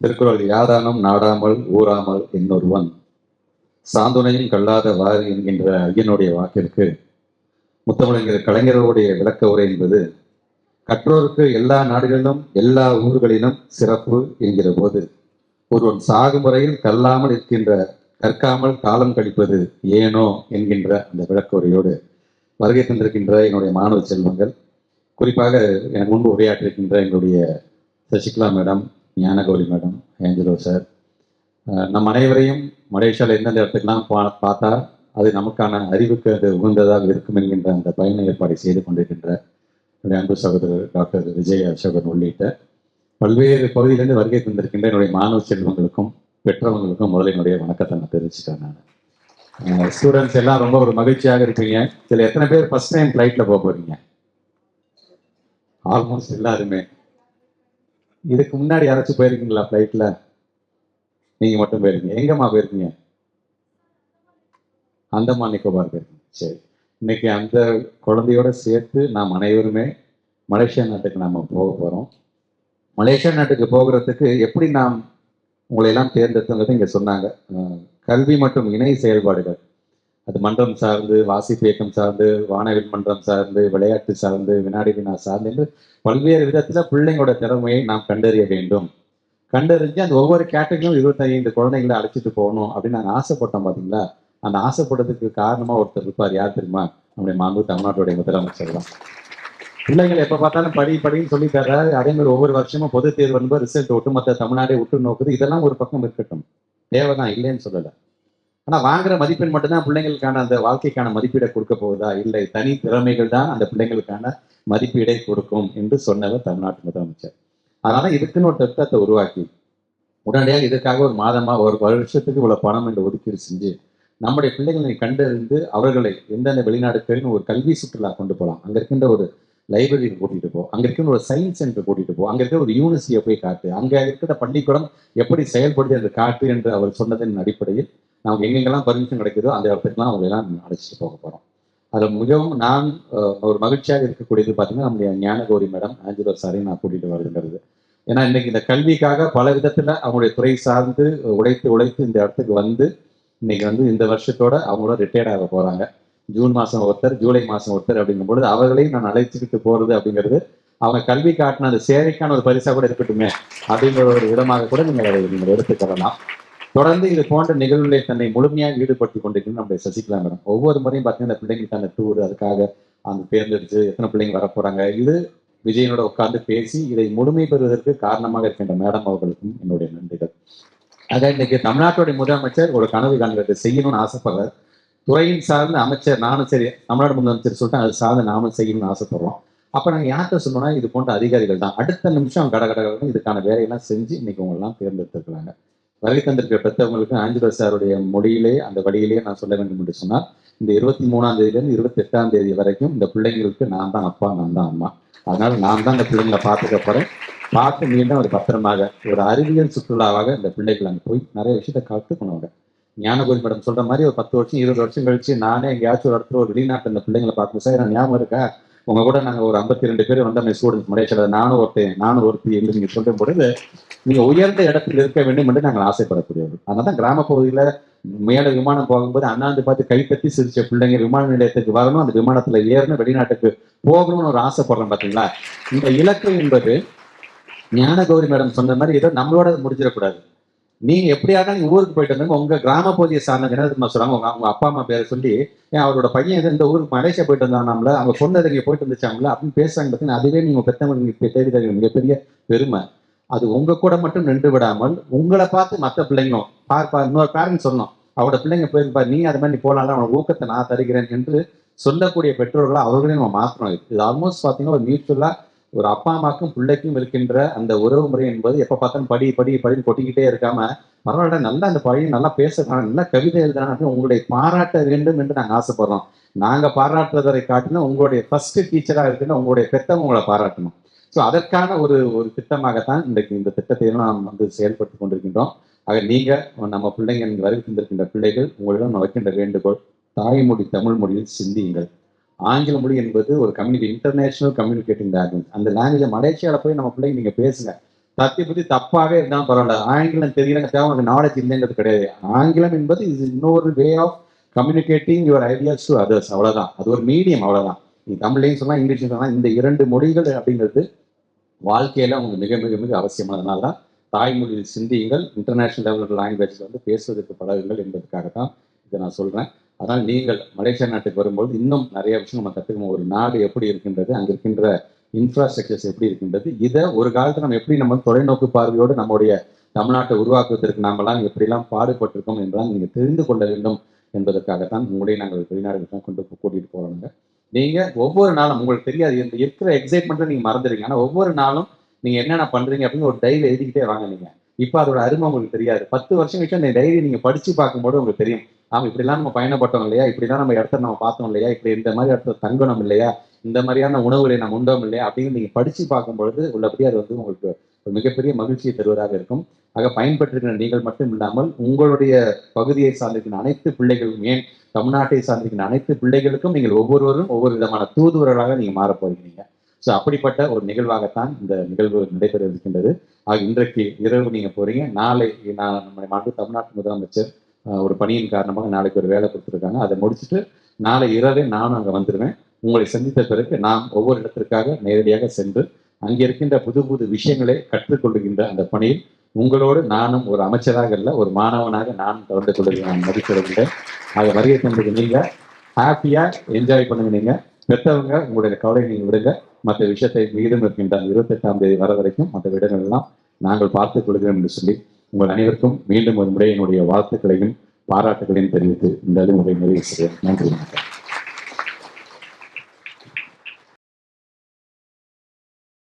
திருக்குறள் யாதானும் நாடாமல் ஊறாமல் இன்னொருவன். சாந்துணையும் கல்லாத வாரி என்கின்ற ஐயனுடைய வாக்கிற்கு முத்தமிழங்கர் கலைஞர்களுடைய விளக்க உரை என்பது கற்றோருக்கு எல்லா நாடுகளிலும் எல்லா ஊர்களிலும் சிறப்பு என்கிற போது ஒருவன் சாகும் வரையில் கல்லாமல் இருக்கின்ற கற்காமல் காலம் கழிப்பது ஏனோ என்கின்ற அந்த விளக்கோரையோடு வருகை தந்திருக்கின்ற என்னுடைய மாணவ செல்வங்கள். குறிப்பாக எனக்கு முன்பு உரையாற்றிருக்கின்ற எங்களுடைய Sasikala madam Gnanagowri madam Angelo sir. நம் அனைவரையும் மலேசியாவில் எந்தெந்த இடத்துக்கெல்லாம் பா பார்த்தா அது நமக்கான அறிவுக்கு அது உகந்ததாக இருக்கும் என்கின்ற அந்த பயண ஏற்பாடை செய்து கொண்டிருக்கின்ற என்னுடைய அன்பு சகோதரர் டாக்டர் விஜய் அசோகன் உள்ளிட்ட பல்வேறு பகுதியிலிருந்து வருகை தந்திருக்கின்ற என்னுடைய மாணவ செல்வங்களுக்கும் பெற்றவங்களுக்கும் முதல்ல என்னுடைய வணக்கத்தை நான் தெரிவிச்சுட்டேன் நான். ஸ்டூடெண்ட்ஸ் எல்லாம் ரொம்ப ஒரு மகிழ்ச்சியாக இருப்பீங்க. இதில் எத்தனை பேர் ஃபர்ஸ்ட் டைம் ஃப்ளைட்டில் போக போகிறீங்க ஆல்மோஸ்ட் எல்லாருமே. இதுக்கு முன்னாடி யாராச்சும் போயிருக்கீங்களா ஃப்ளைட்டில் நீங்க மட்டும் போயிருக்கீங்க. எங்கம்மா போயிருக்கீங்க? அந்தமான் நிக்கோபார் போயிருக்கீங்க. சரி. இன்னைக்கு அந்த குழந்தையோட சேர்த்து நாம் அனைவருமே மலேசியா நாட்டுக்கு நாம் போக போகிறோம் மலேசியா நாட்டுக்கு போகிறதுக்கு எப்படி நாம் உங்களை எல்லாம் தேர்ந்தெடுத்தவங்க சொன்னாங்க. கல்வி மற்றும் இணை செயல்பாடுகள். அது மன்றம் சார்ந்து வாசிப்பு இயக்கம் சார்ந்து வானவில் மன்றம் சார்ந்து விளையாட்டு சார்ந்து வினாடி வினா சார்ந்து என்று பல்வேறு விதத்துல பிள்ளைங்களோட திறமையை நாம் கண்டறிய வேண்டும். கண்டறிஞ்சு அந்த ஒவ்வொரு கேட்டகரியும் இருபத்தைந்து குழந்தைங்களை அழைச்சிட்டு போகணும் அப்படின்னு நாங்கள் ஆசைப்பட்டோம் பாத்தீங்களா? அந்த ஆசைப்பட்டதுக்கு காரணமா ஒருத்தர் இருப்பார். யார் தெரியுமா? நம்முடைய மாண்பு தமிழ்நாட்டுடைய முதலமைச்சர் தான். பிள்ளைங்களை எப்ப பார்த்தாலும் படி படின்னு சொல்லி தர்றாரு. அதே மாதிரி ஒவ்வொரு வருஷமும் பொது தேர்வு வரும்போது ரிசல்ட் ஒட்டுமொத்த தமிழ்நாடே உற்று நோக்குது. இதெல்லாம் ஒரு பக்கம் இருக்கட்டும். தேவைதான் இல்லைன்னு சொல்லலை. ஆனா வாங்குற மதிப்பெண் மட்டும்தான் பிள்ளைங்களுக்கான அந்த வாழ்க்கைக்கான மதிப்பீடை கொடுக்க போகுதா? இல்லை தனி திறமைகள் தான் அந்த பிள்ளைங்களுக்கான மதிப்பீடை கொடுக்கும் என்று சொன்னவர் தமிழ்நாட்டு முதலமைச்சர். அதனால இதுக்குன்னு ஒரு திட்டத்தை உருவாக்கி உடனடியாக இதுக்காக ஒரு மாதமா ஒரு வருஷத்துக்கு இவ்வளவு பணம் என்று ஒதுக்கீடு செஞ்சு நம்முடைய பிள்ளைகளை கண்டறிந்து அவர்களை எந்தெந்த வெளிநாடுகளின் ஒரு கல்வி சுற்றுலா கொண்டு போகலாம் அங்க இருக்கின்ற ஒரு லைப்ரரிக்கு கூட்டிட்டு போ. அங்க இருக்கின்ற ஒரு சயின்ஸ் சென்டர் கூட்டிட்டு போ. அங்க இருக்கிற ஒரு யூனிவர்சிட்டியை போய் காட்டு. அங்க இருக்கிற பள்ளிக்கூடம் எப்படி செயல்படுது என்று காட்டு என்று அவர் சொன்னதன் அடிப்படையில் நமக்கு எங்கெங்கெல்லாம் பர்மிஷன் கிடைக்குதோ அந்த இடத்துக்குலாம் அவங்க எல்லாம் அழைச்சிட்டு போக போகிறோம் அதில் மிகவும் நான் ஒரு மகிழ்ச்சியாக இருக்கக்கூடியது பார்த்தீங்கன்னா நம்முடைய ஞானகௌரி மேடம் ஆஞ்சலோ சாரையும் நான் கூட்டிகிட்டு வருதுங்கிறது. ஏன்னா இன்னைக்கு இந்த கல்விக்காக பல விதத்தில் அவங்களுடைய துறை சார்ந்து உழைத்து உழைத்து இந்த இடத்துக்கு வந்து இன்னைக்கு வந்து இந்த வருஷத்தோட அவங்களோட ரிட்டையர்ட் ஆக போறாங்க. ஜூன் மாதம் ஒருத்தர் ஜூலை மாதம் ஒருத்தர் அப்படிங்கும் பொழுது அவர்களையும் நான் அழைச்சிக்கிட்டு போகிறது அப்படிங்கிறது அவங்க கல்வி காட்டின அந்த சேவைக்கான ஒரு பரிசாக கூட இருக்கட்டுமே அப்படிங்கிற ஒரு இடமாக கூட நீங்கள் அதை நீங்கள் எடுத்துக்கொள்ளலாம் தொடர்ந்து இது போன்ற நிகழ்வுகளை தன்னை முழுமையாக ஈடுபடுத்தி கொண்டிருக்கிறது நம்முடைய சசிகலா மேடம். ஒவ்வொரு முறையும் பார்த்தீங்கன்னா இந்த பிள்ளைங்களுக்கான டூர் அதுக்காக அந்த தேர்ந்தெடுத்து எத்தனை பிள்ளைங்க வர போறாங்க இது விஜயனோட உட்கார்ந்து பேசி இதை முழுமை பெறுவதற்கு காரணமாக இருக்கின்ற மேடம் அவர்களுக்கும் என்னுடைய நன்றிகள். ஆக இன்னைக்கு தமிழ்நாட்டுடைய முதலமைச்சர் ஒரு கனவு காண்கிறது செய்யணும்னு ஆசைப்படுறார். துறையின் சார்ந்த அமைச்சர் நானும் சரி தமிழ்நாடு முதலமைச்சர் சொல்லிட்டு அது சார்ந்து நாமும் செய்யணும்னு ஆசைப்படுறோம். அப்ப நான் யார்கிட்ட சொன்னோம்னா இது போன்ற அதிகாரிகள் தான். அடுத்த நிமிஷம் கட இதுக்கான வேலையெல்லாம் செஞ்சு இன்னைக்கு உங்களெல்லாம் தேர்ந்தெடுத்திருக்கிறாங்க. வருகை தந்திருக்க பெற்றவங்களுக்கு ஆஞ்சலோ சாருடைய மொழியிலே அந்த வழியிலேயே நான் சொல்ல வேண்டும் என்று சொன்னால் இந்த இருபத்தி மூணாம் தேதியிலிருந்து இருபத்தி எட்டாம் தேதி வரைக்கும் இந்த பிள்ளைங்களுக்கு நான் தான் அப்பா நான் தான் அம்மா. அதனால நான் தான் இந்த பிள்ளைங்களை பார்த்துக்க போறேன். பார்த்து மீண்டும் ஒரு பத்திரமாக ஒரு அறிவியல் சுற்றுலாவாக இந்த பிள்ளைகள் அங்கே போய் நிறைய விஷயத்தை கற்றுக்கணுங்க ஞானகோரி மேடம் சொல்ற மாதிரி ஒரு பத்து வருஷம் இருபது வருஷம் கழிச்சு நானே எங்கேயாச்சும் ஒரு இடத்துல ஒரு வெளிநாட்டு இந்த பிள்ளைங்களை பார்க்கணும் சார் ஞாபகம் இருக்கா? உங்க கூட நாங்க ஒரு ஐம்பத்தி ரெண்டு பேர் வந்த ஸ்டூடெண்ட்ஸ் மலேசியாவில் நானும் ஒருத்தன் நானும் ஒருத்தி என்று நீங்க சொல்லும் பொழுது நீங்க உயர்ந்த இடத்தில் இருக்க வேண்டும் என்று நாங்கள் ஆசைப்படக்கூடியவர்கள் அதனால தான் கிராம பகுதியில மேல விமானம் போகும்போது அண்ணாந்து பார்த்து கைப்பற்றி சிரிச்ச பிள்ளைங்க விமான நிலையத்துக்கு வரணும் அந்த விமானத்துல ஏறணும் வெளிநாட்டுக்கு போகணும்னு ஒரு ஆசைப்படுறோம் பாத்தீங்களா? இந்த இலக்கு என்பது ஞானகௌரி மேடம் சொன்ன மாதிரி ஏதோ நம்மளோட முடிஞ்சிடக்கூடாது. நீங்க எப்படியாவது நீங்க ஊருக்கு போயிட்டு வந்தாங்க உங்க கிராம பகுதியை சார்ந்த என்ன தெரியுமா சொல்றாங்க. உங்க அவங்க அப்பா அம்மா பேரை சொல்லி ஏன் அவரோட பையன் இந்த ஊருக்கு மலேசியா போயிட்டு வந்தாங்களாம்ல அவங்க பொண்ணு இங்க போயிட்டு வந்துச்சாங்களா அப்படின்னு பேசுறாங்க பார்த்தீங்கன்னா அதுவே நீங்க பெற்றவங்களுக்கு தேடி தருகிற மிகப்பெரிய பெருமை. அது உங்க கூட மட்டும் நின்று விடாமல் உங்களை பார்த்து மற்ற பிள்ளைங்களும் பார் இன்னொரு பேரண்ட்ஸ் சொன்னோம் அவரோட பிள்ளைங்க போயிருப்பா நீ அது மாதிரி நீ போனாலும் அவனோட ஊக்கத்தை நான் தருகிறேன் என்று சொல்லக்கூடிய பெற்றோர்களை அவர்களையும் நம்ம மாற்றணும் இது ஆல்மோஸ்ட் பார்த்தீங்கன்னா ஒரு மியூச்சுவலா ஒரு அப்பா அம்மாக்கும் பிள்ளைக்கும் இருக்கின்ற அந்த உறவு முறை என்பது எப்ப பார்த்தாலும் படி படி படின்னு கொட்டிக்கிட்டே இருக்காம பரவாயில்ல நல்லா அந்த பையன் நல்லா பேசுகிறான் நல்லா கவிதை எழுதுறான் உங்களுடைய பாராட்ட வேண்டும் என்று நாங்கள் ஆசைப்படுறோம். நாங்க பாராட்டுறதை காட்டினா உங்களுடைய ஃபர்ஸ்ட் டீச்சரா இருக்குன்னு உங்களுடைய பெத்தவங்க உங்களை பாராட்டணும். ஸோ அதற்கான ஒரு ஒரு திட்டமாகத்தான் இன்றைக்கு இந்த திட்டத்தையெல்லாம் நாம் வந்து செயல்பட்டு கொண்டிருக்கின்றோம். ஆக நீங்க நம்ம பிள்ளைங்க இங்கு வருகை தந்திருக்கின்ற பிள்ளைகள் உங்களிடம் வைக்கின்ற வேண்டுகோள் தாய்மொழி தமிழ் மொழியில் சிந்தியுங்கள். ஆங்கில மொழி என்பது ஒரு கம்யூனிகே இன்டர்நேஷனல் கம்யூனிகேட்டிங் லாங்குவேஜ் அந்த லாங்குவேஜ் மலேசியாவில் போய் நம்ம பிள்ளைங்க நீங்க பேசுங்க. தத்தி பத்தி தப்பாவே இருந்தாலும் பரவாயில்ல. ஆங்கிலம் தெரியலங்க தேவை உனக்கு நாலேஜ் இல்லைங்கிறது கிடையாது. ஆங்கிலம் என்பது இது இன்னொரு way of communicating your ideas to others அவ்வளவுதான். அது ஒரு மீடியம் அவ்வளவுதான். நீ தமிழ்லையும் சொல்லலாம் இங்கிலீஷ்லையும் சொல்லலாம். இந்த இரண்டு மொழிகள் அப்படிங்கிறது வாழ்க்கையில உங்களுக்கு மிக மிக மிக அவசியமானதுனால தான் தாய்மொழியில் சிந்தியுங்கள். இன்டர்நேஷனல் லெவல் லாங்குவேஜ் வந்து பேசுவதற்கு பழகுங்கள் என்பதற்காக தான் இதை நான் சொல்றேன். அதனால் நீங்கள் மலேசியா நாட்டுக்கு வரும்போது இன்னும் நிறைய விஷயம் நம்ம கற்றுக்கணும் ஒரு நாடு எப்படி இருக்கின்றது அங்கே இருக்கின்ற இன்ஃப்ராஸ்ட்ரக்சர்ஸ் எப்படி இருக்கின்றது இதை ஒரு காலத்தில் நம்ம எப்படி நம்ம தொலைநோக்கு பார்வையோடு நம்முடைய தமிழ்நாட்டை உருவாக்குவதற்கு நாமெல்லாம் எப்படிலாம் பாடுபட்டிருக்கோம் என்றால் நீங்கள் தெரிந்து கொள்ள வேண்டும் என்பதற்காகத்தான் உங்களை நாங்கள் வெளிநாடுகளுக்கு தான் கொண்டு கூட்டிகிட்டு போகிறோங்க நீங்கள் ஒவ்வொரு நாளும் உங்களுக்கு தெரியாது இந்த இருக்கிற எக்ஸைட்மெண்ட்டை நீங்கள் மறந்துடுங்க ஆனால் ஒவ்வொரு நாளும் நீங்கள் என்னென்ன பண்ணுறீங்க அப்படின்னு ஒரு டைரி எழுதிக்கிட்டே வாங்க நீங்கள் இப்போ அதோட அருமை உங்களுக்கு தெரியாது. பத்து வருஷம் கழிச்சு அந்த டைரி நீங்கள் படித்து பார்க்கும்போது உங்களுக்கு தெரியும். ஆமாம் இப்படிலாம் நம்ம பயணப்பட்டோம் இல்லையா? இப்படிலாம் நம்ம இடத்த நம்ம பார்த்தோம் இல்லையா? இப்படி இந்த மாதிரி இடத்துல தங்கணும் இல்லையா? இந்த மாதிரியான உணவுகளை நம்ம உண்டோம் இல்லையா? அப்படின்னு நீங்கள் படித்து பார்க்கும்பொழுது உள்ளபடி அது வந்து உங்களுக்கு ஒரு மிகப்பெரிய மகிழ்ச்சியை தருவதாக இருக்கும். ஆக பயன்பட்டிருக்கிற நீங்கள் மட்டும் இல்லாமல் உங்களுடைய பகுதியை சார்ந்திருக்கிற அனைத்து பிள்ளைகளும் ஏன் தமிழ்நாட்டை சார்ந்திருக்கிற அனைத்து பிள்ளைகளுக்கும் நீங்கள் ஒவ்வொருவரும் ஒவ்வொரு விதமான தூதுவர்களாக நீங்கள் மாறப் போகிறீங்க. ஸோ அப்படிப்பட்ட ஒரு நிகழ்வாகத்தான் இந்த நிகழ்வு நடைபெற இருக்கின்றது ஆக இன்றைக்கு இரவு நீங்கள் போகிறீங்க நாளை நான் நம்முடைய மாண்பு தமிழ்நாட்டு முதலமைச்சர் ஒரு பணியின் காரணமாக நாளைக்கு ஒரு வேலை கொடுத்துருக்காங்க. அதை முடிச்சுட்டு நாளை இரவே நானும் அங்கே வந்துடுவேன் உங்களை சந்தித்த பிறகு நாம் ஒவ்வொரு இடத்திற்காக நேரடியாக சென்று அங்கே இருக்கின்ற புது புது விஷயங்களை கற்றுக்கொள்கின்ற அந்த பணியில் உங்களோடு நானும் ஒரு அமைச்சராக இல்லை ஒரு மாணவனாக நானும் கலந்து கொள்ள நான் மதிப்பிடுகின்றேன் ஆக வருகை தந்தது நீங்கள் ஹாப்பியாக என்ஜாய் பண்ணுங்க நீங்கள் பெற்றவங்க உங்களுடைய கவலை நீங்கள் விடுங்க. மற்ற விஷயத்தை மீதும் இருக்கின்ற இருபத்தெட்டாம் தேதி வர வரைக்கும் மற்ற விடங்கள் எல்லாம் நாங்கள் பார்த்துக் கொள்கிறோம் என்று சொல்லி உங்கள் அனைவருக்கும் மீண்டும் ஒரு முறை என்னுடைய வாழ்த்துக்களையும் பாராட்டுகளையும் தெரிவித்து இந்த அறிவுரை நிறைவு செய்ய நன்றி வணக்கம்.